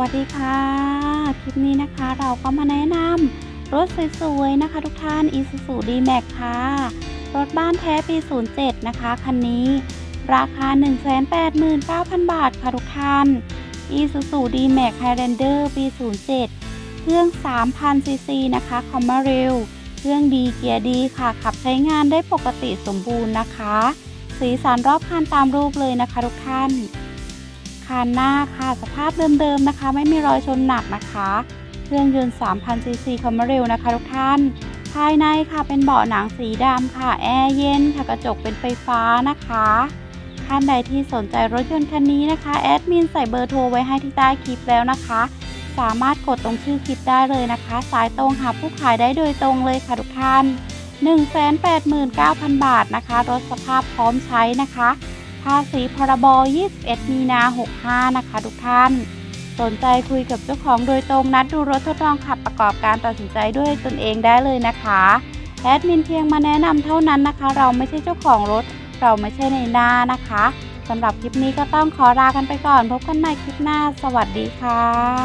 วัสดีค่ะ คลิปนี้นะคะเราก็มาแนะนำรถสวยๆนะคะทุกท่าน Isuzu D-Max ค่ะ รถบ้านแท้ปี 07 นะคะ คันนี้ ราคา 189,000 บาทค่ะทุกท่าน Isuzu D-Max Highlander ปี 07 เครื่อง3,000ซีซีนะคะคอมมาเร็วเครื่องดีเกียร์ดีค่ะ ขับใช้งานได้ปกติสมบูรณ์นะคะ สีสันรอบคันตามรูปเลยนะคะทุกท่าน คันหน้าค่ะสภาพเดิมๆนะคะ ไม่มีรอยชนหนักนะคะ เครื่องยนต์3,000ซีซีคอมมาเร็วนะคะทุกท่าน ภายในค่ะเป็นเบาะหนังสีดำค่ะ แอร์เย็นค่ะกระจกเป็นไฟฟ้านะคะท่านใดที่สนใจรถยนต์คันนี้นะคะ แอดมินใส่เบอร์โทรไว้ให้ที่ใต้คลิปแล้วนะคะ สามารถกดตรงชื่อคลิปได้เลยนะคะ สายตรงหาผู้ขายได้โดยตรงเลยค่ะทุกท่าน 189,000 บาทนะคะ รถสภาพพร้อมใช้นะคะ ภาษีพรบ 21 มีนา 65 นะคะทุกท่าน สนใจคุยกับเจ้าของโดยตรงนัดดูรถทดลองขับประกอบการตัดสินใจด้วยตนเองได้เลยนะคะแอดมินเพียงมาแนะนำเท่านั้นนะคะ เราไม่ใช่เจ้าของรถ เราไม่ใช่ในหน้านะคะสำหรับคลิปนี้ก็ต้องขอลากันไปก่อน พบกันใหม่คลิปหน้า สวัสดีค่ะ